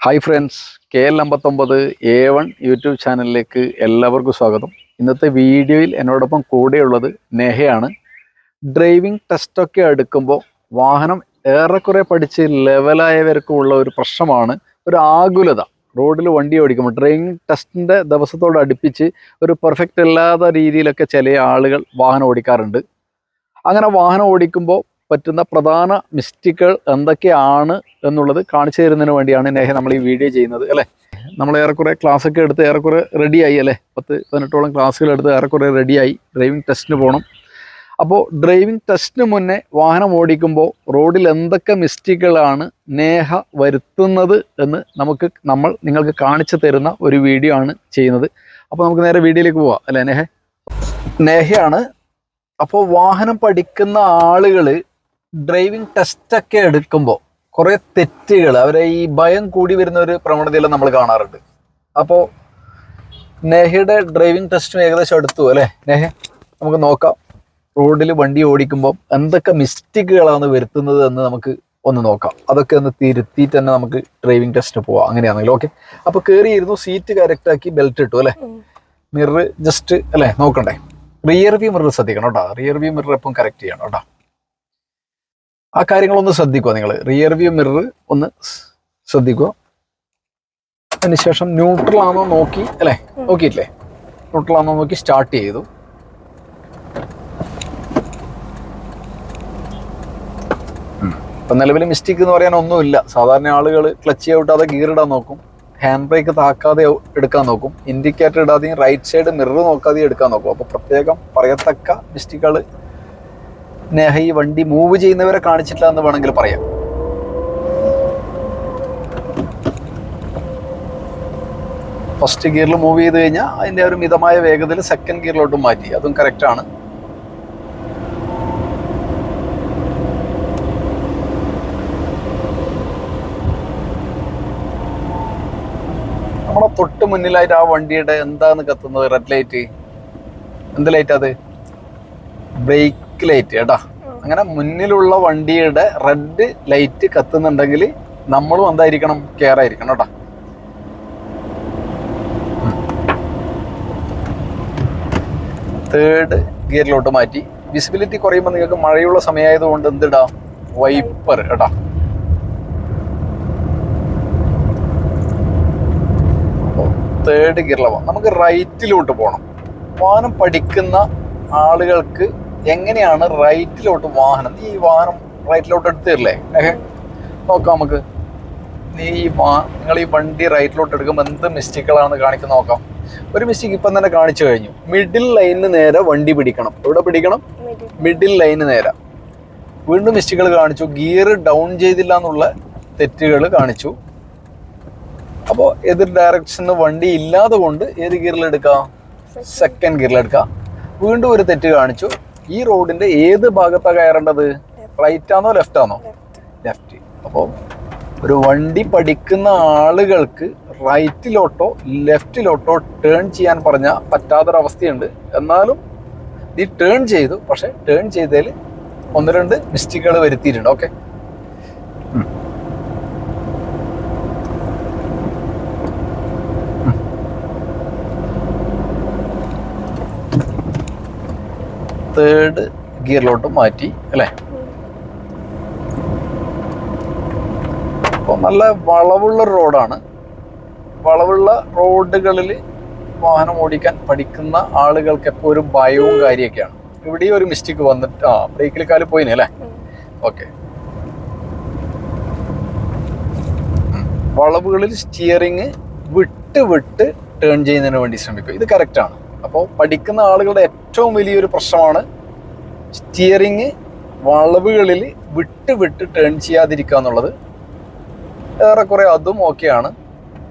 Hi friends K L അമ്പത്തൊമ്പത് A one YouTube ചാനലിലേക്ക് എല്ലാവർക്കും സ്വാഗതം. ഇന്നത്തെ വീഡിയോയിൽ എന്നോടൊപ്പം കൂടെയുള്ളത് നെഹയാണ്. ഡ്രൈവിംഗ് ടെസ്റ്റൊക്കെ എടുക്കുമ്പോൾ വാഹനം ഏറെക്കുറെ പഠിച്ച് ലെവലായവർക്കുള്ള ഒരു പ്രശ്നമാണ് ഒരു ആകുലത. റോഡിൽ വണ്ടി ഓടിക്കുമ്പോൾ ഡ്രൈവിംഗ് ടെസ്റ്റിന്റെ ദിവസത്തോട് അടുപ്പിച്ച് ഒരു പെർഫെക്റ്റ് അല്ലാത്ത രീതിയിലൊക്കെ ചില ആളുകൾ വാഹനം ഓടിക്കാറുണ്ട്. അങ്ങനെ വാഹനം ഓടിക്കുമ്പോൾ പറ്റുന്ന പ്രധാന മിസ്റ്റേക്കുകൾ എന്തൊക്കെയാണ് എന്നുള്ളത് കാണിച്ചു തരുന്നതിന് വേണ്ടിയാണ് നേഹ നമ്മൾ ഈ വീഡിയോ ചെയ്യുന്നത് അല്ലേ? നമ്മൾ ഏറെക്കുറെ ഒക്കെ എടുത്ത് ഏറെക്കുറെ റെഡിയായി അല്ലേ? പത്ത് പതിനെട്ടോളം ക്ലാസ്സുകൾ എടുത്ത് ഏറെക്കുറെ റെഡിയായി ഡ്രൈവിംഗ് ടെസ്റ്റിന് പോകണം അപ്പോൾ ഡ്രൈവിംഗ് ടെസ്റ്റിന് മുന്നേ വാഹനം ഓടിക്കുമ്പോൾ റോഡിൽ എന്തൊക്കെ മിസ്റ്റേക്കുകളാണ് നേഹ വരുത്തുന്നത് എന്ന് നമുക്ക് നമ്മൾ നിങ്ങൾക്ക് കാണിച്ചു തരുന്ന ഒരു വീഡിയോ ആണ് ചെയ്യുന്നത്. അപ്പോൾ നമുക്ക് നേരെ വീഡിയോയിലേക്ക് പോവാം അല്ലേ നേഹ? നേഹയാണ് അപ്പോൾ വാഹനം പഠിക്കുന്ന ആളുകൾ ഡ്രൈവിംഗ് ടെസ്റ്റ് ഒക്കെ എടുക്കുമ്പോൾ കുറേ തെറ്റുകൾ അവരെ ഈ ഭയം കൂടി വരുന്ന ഒരു പ്രവണതയെല്ലാം നമ്മൾ കാണാറുണ്ട്. അപ്പോൾ നെഹയുടെ ഡ്രൈവിംഗ് ടെസ്റ്റും ഏകദേശം എടുത്തു അല്ലേ? നെഹ നമുക്ക് നോക്കാം. റോഡിൽ വണ്ടി ഓടിക്കുമ്പോൾ എന്തൊക്കെ മിസ്റ്റേക്കുകളാണ് വരുത്തുന്നത് എന്ന് നമുക്ക് ഒന്ന് നോക്കാം. അതൊക്കെ ഒന്ന് തിരുത്തിയിട്ട് തന്നെ നമുക്ക് ഡ്രൈവിംഗ് ടെസ്റ്റിന് പോവാം. അങ്ങനെയാണെങ്കിൽ ഓക്കെ അപ്പോൾ കയറിയിരുന്നു സീറ്റ് കറക്റ്റ് ആക്കി ബെൽറ്റ് ഇട്ടു അല്ലേ? മിറർ ജസ്റ്റ് അല്ലേ? നോക്കണ്ടേ. റിയർ വ്യൂ മിറർ ശ്രദ്ധിക്കണം കേട്ടോ. റിയർ വ്യൂ മിറർ എപ്പം കറക്റ്റ് ചെയ്യണം കേട്ടോ. ആ കാര്യങ്ങളൊന്ന് ശ്രദ്ധിക്കുക നിങ്ങൾ റിയർ വ്യൂ മിറർ ഒന്ന് ശ്രദ്ധിക്കുക അതിനുശേഷം ന്യൂട്രൽ ആണോ നോക്കി അല്ലേ? നോക്കിയിട്ടില്ലേ? ന്യൂട്രൽ ആണോ നോക്കി സ്റ്റാർട്ട് ചെയ്തു. ഇപ്പം നിലവിൽ മിസ്റ്റേക്ക് എന്ന് പറയാൻ ഒന്നുമില്ല. സാധാരണ ആളുകൾ ക്ലച്ച് ഔട്ടാതെ ഗിയർ ഇടാൻ നോക്കും. ഹാൻഡ് ബ്രേക്ക് താക്കാതെ എടുക്കാൻ നോക്കും. ഇൻഡിക്കേറ്റർ ഇടാതെയും റൈറ്റ് സൈഡ് മിറർ നോക്കാതെയും എടുക്കാൻ നോക്കും. അപ്പോൾ പ്രത്യേകം പറയത്തക്ക മിസ്റ്റേക്കുകൾ നേഹ ഈ വണ്ടി മൂവ് ചെയ്യുന്നവരെ കാണിച്ചിട്ടില്ല എന്ന് വേണമെങ്കിൽ പറയാം. ഫസ്റ്റ് ഗിയറിൽ മൂവ് ചെയ്ത് കഴിഞ്ഞാൽ അതിന്റെ ഒരു മിതമായ വേഗതയിൽ സെക്കൻഡ് ഗിയറിലോട്ട് മാറ്റി. അതും കറക്റ്റാണ് നമ്മളെ തൊട്ട് മുന്നിലായിട്ട് ആ വണ്ടിയുടെ എന്താണ് കത്തുന്നത്? റെഡ് ലൈറ്റ് എന്ത് ലൈറ്റ് അത്? ബ്രേക്ക് ലൈറ്റ് കേട്ടാ. അങ്ങനെ മുന്നിലുള്ള വണ്ടിയുടെ റെഡ് ലൈറ്റ് കത്തുന്നുണ്ടെങ്കിൽ നമ്മളും എന്തായിരിക്കണം? കെയർ ആയിരിക്കണം കേട്ടാ. തേർഡ് ഗിയറിലോട്ട് മാറ്റി. വിസിബിലിറ്റി കുറയുമ്പോൾ നിങ്ങൾക്ക് മഴയുള്ള സമയമായതുകൊണ്ട് എന്തിടാം? വൈപ്പർ കേട്ടാ. തേർഡ് ഗിയറിലാണ് നമുക്ക് റൈറ്റിലോട്ട് പോകണം വാനം പഠിക്കുന്ന ആളുകൾക്ക് എങ്ങനെയാണ് റൈറ്റിലോട്ട് വാഹനം? നീ ഈ വാഹനം റൈറ്റിലോട്ട് എടുത്ത് തരില്ലേ ഏഹ്? നോക്കാം നമുക്ക്. നീ ഈ വാ നിങ്ങൾ ഈ വണ്ടി റൈറ്റിലോട്ട് എടുക്കുമ്പോൾ എന്ത് മിസ്റ്റേക്കുകളാണെന്ന് കാണിക്കുന്ന നോക്കാം. ഒരു മിസ്റ്റേക്ക് ഇപ്പം തന്നെ കാണിച്ചു കഴിഞ്ഞു. മിഡിൽ ലൈനിന് നേരെ വണ്ടി പിടിക്കണം. എവിടെ പിടിക്കണം? മിഡിൽ. ലൈനിന് നേരെ. വീണ്ടും മിസ്റ്റേക്കുകൾ കാണിച്ചു. ഗിയർ ഡൗൺ ചെയ്തില്ല എന്നുള്ള തെറ്റുകൾ കാണിച്ചു. അപ്പോൾ എതിർ ഡയറക്ഷന് വണ്ടി ഇല്ലാതെ കൊണ്ട് ഏത് ഗിയറിലെടുക്കാം സെക്കൻഡ് ഗിയറിലെടുക്കാം വീണ്ടും ഒരു തെറ്റ് കാണിച്ചു. ഈ റോഡിന്റെ ഏത് ഭാഗത്താണ് കയറേണ്ടത്? റൈറ്റ് ആണോ ലെഫ്റ്റ് ആണോ? ലെഫ്റ്റ് അപ്പോൾ ഒരു വണ്ടി പഠിക്കുന്ന ആളുകൾക്ക് റൈറ്റിലോട്ടോ ലെഫ്റ്റിലോട്ടോ ടേൺ ചെയ്യാൻ പറഞ്ഞാൽ പറ്റാത്തൊരവസ്ഥയുണ്ട്. എന്നാലും നീ ടേൺ ചെയ്തു പക്ഷെ ടേൺ ചെയ്തതിൽ ഒന്ന് രണ്ട് മിസ്റ്റേക്കുകൾ വരുത്തിയിട്ടുണ്ട്. ഓക്കെ തേർഡ് ഗിയറിലോട്ട് മാറ്റി അല്ലേ? അപ്പോൾ നല്ല വളവുള്ള റോഡാണ്. വളവുള്ള റോഡുകളിൽ വാഹനം ഓടിക്കാൻ പഠിക്കുന്ന ആളുകൾക്ക് എപ്പോൾ ഒരു ഭയവും കാര്യമൊക്കെയാണ് ഇവിടെയും ഒരു മിസ്റ്റേക്ക് വന്നിട്ട് ആ ബ്രേക്കിൽ കാൽ പോയിനെ അല്ലേ? ഓക്കെ. വളവുകളിൽ സ്റ്റിയറിങ് വിട്ട് വിട്ട് ടേൺ ചെയ്യുന്നതിന് വേണ്ടി ശ്രമിക്കും ഇത് കറക്റ്റാണ് അപ്പോൾ പഠിക്കുന്ന ആളുകളുടെ ഏറ്റവും വലിയൊരു പ്രശ്നമാണ് സ്റ്റിയറിങ് വളവുകളിൽ വിട്ട് വിട്ട് ടേൺ ചെയ്യാതിരിക്കുക എന്നുള്ളത്. ഏറെക്കുറെ അതും ഓക്കെയാണ്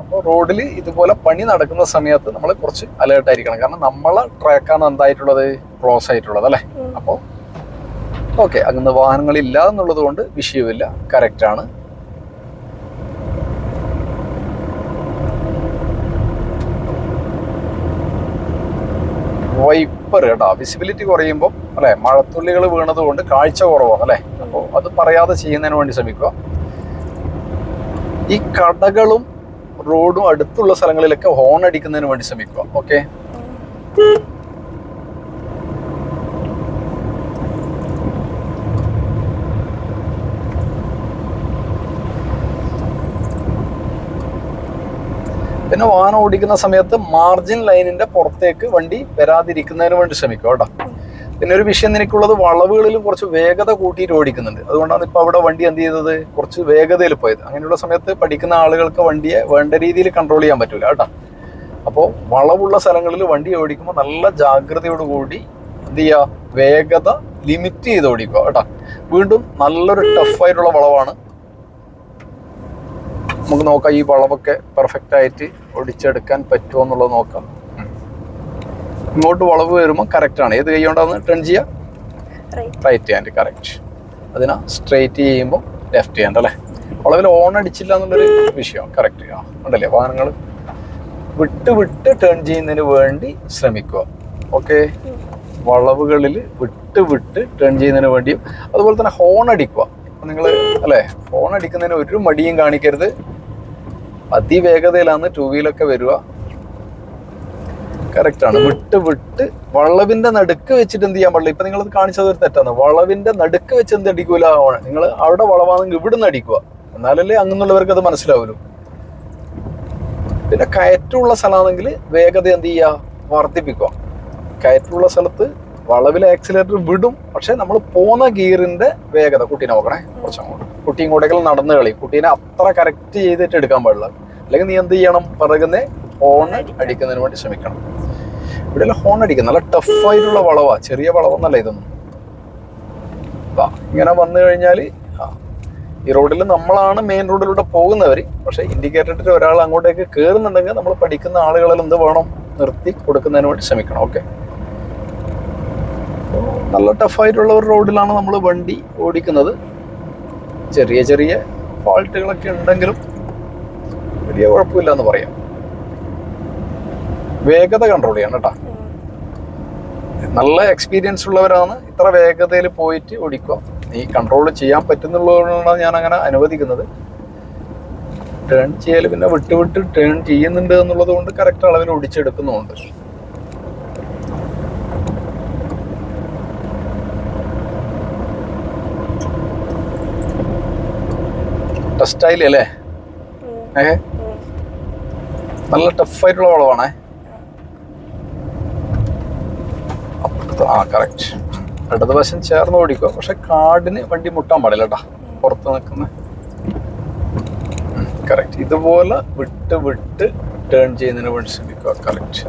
അപ്പോൾ റോഡിൽ ഇതുപോലെ പണി നടക്കുന്ന സമയത്ത് നമ്മൾ കുറച്ച് അലേർട്ട് ആയിരിക്കണം. കാരണം നമ്മളെ ട്രാക്കാണ് എന്തായിട്ടുള്ളത്? ക്ലോസ് ആയിട്ടുള്ളത് അല്ലേ? അപ്പോൾ ഓക്കെ അങ്ങനെ വാഹനങ്ങളില്ല എന്നുള്ളത് കൊണ്ട് വിഷയമില്ല കറക്റ്റാണ് വൈപ്പർ കേട്ടോ. വിസിബിലിറ്റി കുറയുമ്പോൾ അല്ലേ മഴത്തുള്ളികൾ വീണത് കൊണ്ട് കാഴ്ച കുറവാണ് അല്ലേ? അപ്പോൾ അത് പറയാതെ ചെയ്യുന്നതിന് വേണ്ടി ശ്രമിക്കുക. ഈ കടകളും റോഡും അടുത്തുള്ള സ്ഥലങ്ങളിലൊക്കെ ഹോൺ അടിക്കുന്നതിന് വേണ്ടി ശ്രമിക്കുക. ഓക്കെ പിന്നെ വാഹനം ഓടിക്കുന്ന സമയത്ത് മാർജിൻ ലൈനിന്റെ പുറത്തേക്ക് വണ്ടി വരാതിരിക്കുന്നതിന് വേണ്ടി ശ്രമിക്കുക കേട്ടോ. പിന്നെ ഒരു വിഷയം എനിക്കുള്ളത് വളവുകളിൽ കുറച്ച് വേഗത കൂട്ടിയിട്ട് ഓടിക്കുന്നുണ്ട്. അതുകൊണ്ടാണ് ഇപ്പൊ അവിടെ വണ്ടി എന്ത് ചെയ്തത്? കുറച്ച് വേഗതയിൽ പോയത്. അങ്ങനെയുള്ള സമയത്ത് പഠിക്കുന്ന ആളുകൾക്ക് വണ്ടിയെ വേണ്ട രീതിയിൽ കൺട്രോൾ ചെയ്യാൻ പറ്റൂല കേട്ടോ. അപ്പോൾ വളവുള്ള സ്ഥലങ്ങളിൽ വണ്ടി ഓടിക്കുമ്പോൾ നല്ല ജാഗ്രതയോട് കൂടി എന്ത് ചെയ്യുക? വേഗത ലിമിറ്റ് ചെയ്ത് ഓടിക്കുക കേട്ടോ. വീണ്ടും നല്ലൊരു ടഫായിട്ടുള്ള വളവാണ് നമുക്ക് നോക്കാം ഈ വളവൊക്കെ പെർഫെക്റ്റ് ആയിട്ട് ഒടിച്ചെടുക്കാൻ പറ്റുമോ എന്നുള്ളത് നോക്കാം. ഇങ്ങോട്ട് വളവ് വരുമ്പോൾ കറക്റ്റ് ആണ്. ഏത് കൈ കൊണ്ടാണ് ടേൺ ചെയ്യാ? റൈറ്റ് റൈറ്റ് ഹാൻഡ് കറക്റ്റ് അതിനാ സ്ട്രെയിറ്റ് ചെയ്യുമ്പോൾ ലെഫ്റ്റ് ഹാൻഡ് അല്ലേ? വളവിൽ ഓൺ അടിച്ചില്ല എന്നുള്ളൊരു വിഷയം. കറക്റ്റ് ആ ഉണ്ടല്ലേ? വാഹനങ്ങൾ വിട്ട് വിട്ട് ടേൺ ചെയ്യുന്നതിന് വേണ്ടി ശ്രമിക്കുക. ഓക്കെ വളവുകളിൽ വിട്ട് വിട്ട് ടേൺ ചെയ്യുന്നതിന് വേണ്ടിയും അതുപോലെ തന്നെ ഹോൺ അടിക്കുക. നിങ്ങൾ അല്ലേ? ഹോൺ അടിക്കുന്നതിന് ഒരു മടിയും കാണിക്കരുത്. അതിവേഗതയിലാണ് ടൂ വീലൊക്കെ വരിക കറക്റ്റ് ആണ്. വിട്ട് വിട്ട് വളവിന്റെ നടുക്ക് വെച്ചിട്ട് എന്ത് ചെയ്യാൻ പാടില്ല. ഇപ്പൊ നിങ്ങൾ കാണിച്ചത് ഒരു തെറ്റാണ്. വളവിന്റെ നടുക്ക് വെച്ച് എന്ത് അടിക്കൂല? നിങ്ങൾ അവിടെ വളവാണെങ്കിൽ ഇവിടുന്ന് അടിക്കുക. എന്നാലല്ലേ അങ്ങനെയുള്ളവർക്ക് അത് മനസ്സിലാവുള്ളൂ. പിന്നെ കയറ്റമുള്ള സ്ഥലമാണെങ്കിൽ വേഗത എന്ത് ചെയ്യുക? വർദ്ധിപ്പിക്കുക. കയറ്റമുള്ള സ്ഥലത്ത് വളവിൽ ആക്സിലേറ്റർ വിടും. പക്ഷെ നമ്മൾ പോന്ന ഗിയറിന്റെ വേഗത. കുട്ടി നോക്കണേ. കുറച്ചങ്ങോട്ട്. കുട്ടി കൂടെ നടന്നു കളി. കുട്ടീനെ അത്ര കറക്റ്റ് ചെയ്തിട്ട് എടുക്കാൻ പാടില്ല. അല്ലെങ്കിൽ നീ എന്ത് ചെയ്യണം? പിറകുന്നെ ഹോൺ അടിക്കുന്നതിന് വേണ്ടി ശ്രമിക്കണം. ഇവിടെ ഹോൺ അടിക്കുന്ന നല്ല ടഫായിട്ടുള്ള വളവാ. ചെറിയ വളവൊന്നല്ല ഇതൊന്നും. ഇങ്ങനെ വന്നു കഴിഞ്ഞാൽ ഈ റോഡിൽ നമ്മളാണ് മെയിൻ റോഡിലൂടെ പോകുന്നവർ പക്ഷെ ഇൻഡിക്കേറ്റർ ഇട്ടിട്ട് ഒരാൾ അങ്ങോട്ടേക്ക് കയറുന്നുണ്ടെങ്കിൽ നമ്മൾ പഠിക്കുന്ന ആളുകളിൽ എന്ത് വേണം? നിർത്തി കൊടുക്കുന്നതിന് വേണ്ടി ശ്രമിക്കണം. ഓക്കെ നല്ല ടഫായിട്ടുള്ള ഒരു റോഡിലാണ് നമ്മൾ വണ്ടി ഓടിക്കുന്നത്. ചെറിയ ചെറിയ ഫോൾട്ടുകളൊക്കെ ഉണ്ടെങ്കിലും വലിയ കുഴപ്പമില്ല എന്ന് പറയാം. വേഗത കൺട്രോൾ ചെയ്യണം കേട്ടോ. നല്ല എക്സ്പീരിയൻസ് ഉള്ളവരാണ് ഇത്ര വേഗതയിൽ പോയിട്ട് ഓടിക്കുക. ഈ കൺട്രോൾ ചെയ്യാൻ പറ്റുന്നുള്ളതുകൊണ്ടാണ് ഞാൻ അങ്ങനെ അനുവദിക്കുന്നത്. ടേൺ ചെയ്യൽ പിന്നെ വിട്ട് വിട്ട് ടേൺ ചെയ്യുന്നുണ്ട് എന്നുള്ളത് കൊണ്ട് കറക്റ്റ് അളവിൽ ഓടിച്ചെടുക്കുന്നുമുണ്ട്. ആയില്ലേ? അല്ലേ ഏഹ്? നല്ല ടഫായിട്ടുള്ള വളവാണേ. ആ കറക്റ്റ് ഇടതുവശം ചേർന്ന് ഓടിക്കുക. പക്ഷെ കാടിന് വണ്ടി മുട്ടാൻ പാടില്ല കേട്ടാ. പുറത്ത് നിൽക്കുന്ന. കറക്റ്റ് ഇതുപോലെ വിട്ട് വിട്ട് ടേൺ ചെയ്യുന്നതിന് വേണ്ടി ശ്രമിക്കുക. കറക്റ്റ്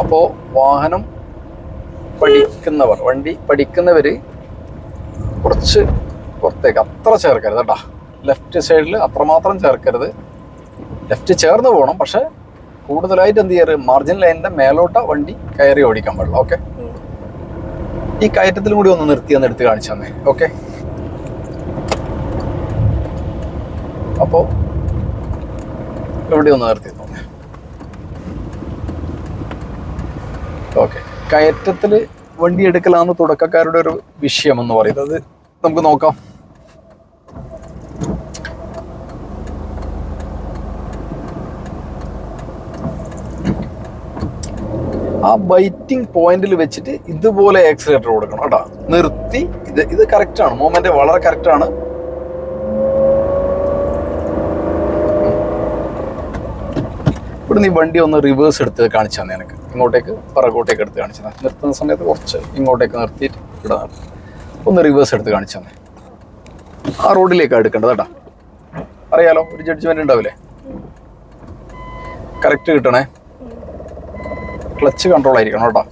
അപ്പോ വാഹനം പഠിക്കുന്നവർ വണ്ടി പഠിക്കുന്നവര് കുറച്ച് പുറത്തേക്ക് അത്ര ചേർക്കരുത് കേട്ടാ. ലെഫ്റ്റ് സൈഡിൽ അത്രമാത്രം ചേർക്കരുത്. ലെഫ്റ്റ് ചേർന്ന് പോകണം പക്ഷെ കൂടുതലായിട്ട് എന്ത് ചെയ്യരുത് മാർജിൻ ലൈനിന്റെ മേലോട്ട വണ്ടി കയറി ഓടിക്കാൻ പാടില്ല ഓക്കെ ഈ കയറ്റത്തിലും കൂടി ഒന്ന് നിർത്തി ഒന്ന് എടുത്ത് കാണിച്ചു തന്നെ ഓക്കെ അപ്പോ ഇവിടെ ഒന്ന് നിർത്തി തന്നെ. ഓക്കെ കയറ്റത്തിൽ വണ്ടി എടുക്കലാണ് തുടക്കക്കാരുടെ ഒരു വിഷയം എന്ന് പറയുന്നത് നമുക്ക് നോക്കാം. ആ ബൈറ്റിംഗ് പോയിന്റിൽ വെച്ചിട്ട് ഇതുപോലെ ആക്സിലേറ്റർ കൊടുക്കണം കേട്ടോ. നിർത്തി. ഇത് ഇത് കറക്റ്റ് ആണ്. മൂമെന്റ് വളരെ കറക്റ്റ് ആണ്. ഇവിടെ നീ വണ്ടി ഒന്ന് റിവേഴ്സ് എടുത്ത് കാണിച്ചു തന്നെ എനിക്ക് ഇങ്ങോട്ടേക്ക് പിറകോട്ടേക്ക് എടുത്ത് കാണിച്ചു തന്നെ. നിർത്തുന്ന സമയത്ത് കുറച്ച് ഇങ്ങോട്ടേക്ക് നിർത്തിയിട്ട് ഇവിടെ ഒന്ന് റിവേഴ്സ് എടുത്ത് കാണിച്ചു തന്നെ. ആ റോഡിലേക്കാണ് എടുക്കേണ്ടത് കേട്ടോ. അറിയാലോ ഒരു ജഡ്ജ്മെന്റ് ഉണ്ടാവില്ലേ? കറക്റ്റ് കിട്ടണേ. ക്ലച്ച് കൺട്രോൾ ആയിരിക്കണം കേട്ടോ.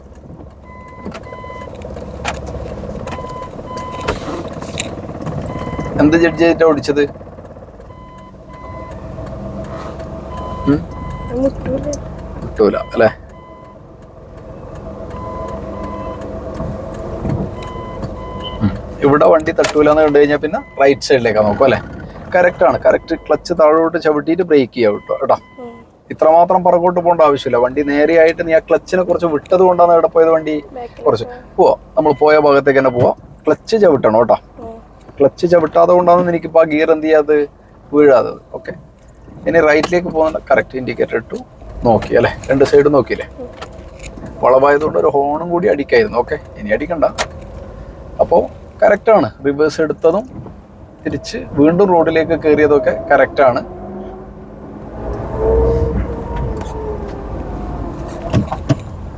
എന്ത് ജഡ്ജ് ചെയ്തിട്ടാ ഓടിച്ചത്? കിട്ടൂല അല്ലേ? ഇവിടെ വണ്ടി തട്ടൂല എന്ന് കണ്ടു കഴിഞ്ഞാൽ പിന്നെ റൈറ്റ് സൈഡിലേക്കാണ് നോക്കും അല്ലേ? കറക്റ്റ് ആണ്. കറക്റ്റ് ക്ലച്ച് താഴോട്ട് ചവിട്ടിയിട്ട് ബ്രേക്ക് ചെയ്യാം കേട്ടോ കേട്ടോ. ഇത്രമാത്രം പുറകോട്ട് പോകേണ്ട ആവശ്യമില്ല. വണ്ടി നേരെയായിട്ട് നീ ആ ക്ലച്ചിനെ കുറച്ച് വിട്ടത് കൊണ്ടാണ് ഇവിടെ പോയത് വണ്ടി? കുറച്ച്. പോവാ. നമ്മൾ പോയ ഭാഗത്തേക്ക് തന്നെ പോവാം. ക്ലച്ച് ചവിട്ടണം കേട്ടോ. ക്ലച്ച് ചവിട്ടാതെ കൊണ്ടാണ് എനിക്കിപ്പോൾ ആ ഗിയർ എന്ത് ചെയ്യാത് വീഴാത്തത്. ഓക്കെ ഇനി റൈറ്റിലേക്ക് പോകുന്ന കറക്റ്റ് ഇൻഡിക്കേറ്റർ ഇട്ടു. നോക്കി അല്ലേ? രണ്ട് സൈഡ് നോക്കിയില്ലേ? വളവായതുകൊണ്ട് ഒരു ഹോണും കൂടി അടിക്കായിരുന്നു. ഓക്കെ ഇനി അടിക്കണ്ട. അപ്പോൾ കറക്റ്റാണ് റിവേഴ്സ് എടുത്തതും തിരിച്ച് വീണ്ടും റോഡിലേക്ക് കയറിയതൊക്കെ കറക്റ്റാണ്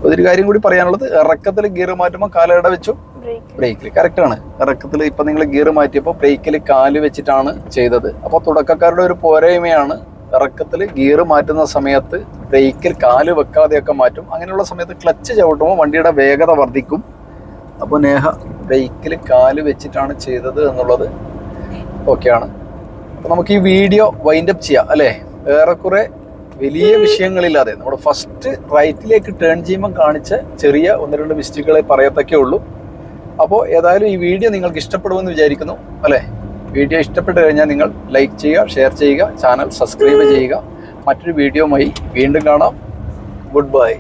ഒരു കാര്യം കൂടി പറയാനുള്ളത് ഇറക്കത്തിൽ ഗിയർ മാറ്റുമ്പോൾ കാലട വെച്ചു. ബ്രേക്ക് ബ്രേക്കിൽ കറക്റ്റ് ആണ്. ഇറക്കത്തിൽ ഇപ്പൊ നിങ്ങൾ ഗിയർ മാറ്റിയപ്പോൾ ബ്രേക്കിൽ കാൽ വെച്ചിട്ടാണ് ചെയ്തത്. അപ്പോൾ തുടക്കക്കാരുടെ ഒരു പോരായ്മയാണ് ഇറക്കത്തിൽ ഗിയർ മാറ്റുന്ന സമയത്ത് ബ്രേക്കിൽ കാൽ വെക്കാതെയൊക്കെ മാറ്റും. അങ്ങനെയുള്ള സമയത്ത് ക്ലച്ച് ചവിട്ടുമ്പോൾ വണ്ടിയുടെ വേഗത വർദ്ധിക്കും. അപ്പോൾ നേഹ ബ്രേക്കിൽ കാൽ വെച്ചിട്ടാണ് ചെയ്തത് എന്നുള്ളത് ഓക്കെയാണ്. അപ്പോൾ നമുക്ക് ഈ വീഡിയോ വൈൻഡ് അപ്പ് ചെയ്യാം അല്ലേ? ഏറെക്കുറെ വലിയ വിഷയങ്ങളില്ലാതെ. നമ്മൾ ഫസ്റ്റ് റൈറ്റിലേക്ക് ടേൺ ചെയ്യുമ്പോൾ കാണിച്ച ചെറിയ ഒന്ന് രണ്ട് മിസ്റ്റേക്കുകളെ പറയത്തൊക്കെ ഉള്ളൂ. അപ്പോൾ ഏതായാലും ഈ വീഡിയോ നിങ്ങൾക്ക് ഇഷ്ടപ്പെടുമെന്ന് വിചാരിക്കുന്നു അല്ലേ? വീഡിയോ ഇഷ്ടപ്പെട്ട് കഴിഞ്ഞാൽ നിങ്ങൾ ലൈക്ക് ചെയ്യുക ഷെയർ ചെയ്യുക ചാനൽ സബ്സ്ക്രൈബ് ചെയ്യുക. മറ്റൊരു വീഡിയോയുമായി വീണ്ടും കാണാം. Good bye